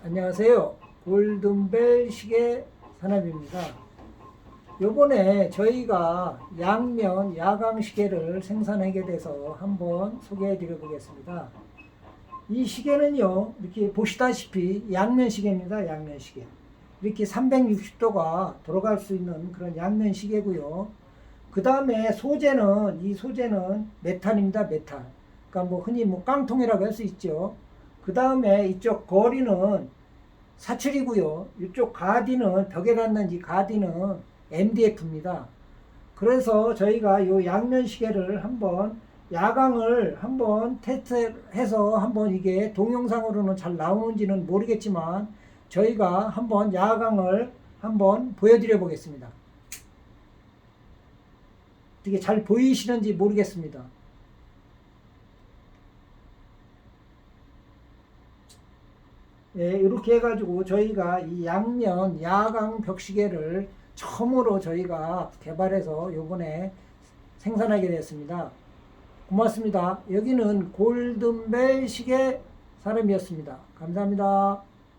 안녕하세요. 골든벨 시계 산업입니다. 요번에 저희가 양면 야광 시계를 생산하게 돼서 한번 소개해 드려 보겠습니다. 이 시계는요, 이렇게 보시다시피 양면 시계입니다. 양면 시계. 이렇게 360도가 돌아갈 수 있는 그런 양면 시계고요. 그 다음에 소재는 이 소재는 메탈입니다. 메탈. 그러니까 뭐 흔히 뭐 깡통이라고 할 수 있죠. 그 다음에 이쪽 거리는 사출이고요. 이쪽 가디는 벽에 이 가디는 MDF입니다. 그래서 저희가 이 양면 시계를 한번 야광을 한번 테스트해서 한번 이게 동영상으로는 잘 나오는지는 모르겠지만 저희가 한번 야광을 한번 보여드려 보겠습니다. 이게 잘 보이시는지 모르겠습니다. 예, 이렇게 해가지고 저희가 이 양면 야광 벽시계를 처음으로 저희가 개발해서 요번에 생산하게 됐습니다. 고맙습니다. 여기는 골든벨 시계 사람이었습니다. 감사합니다.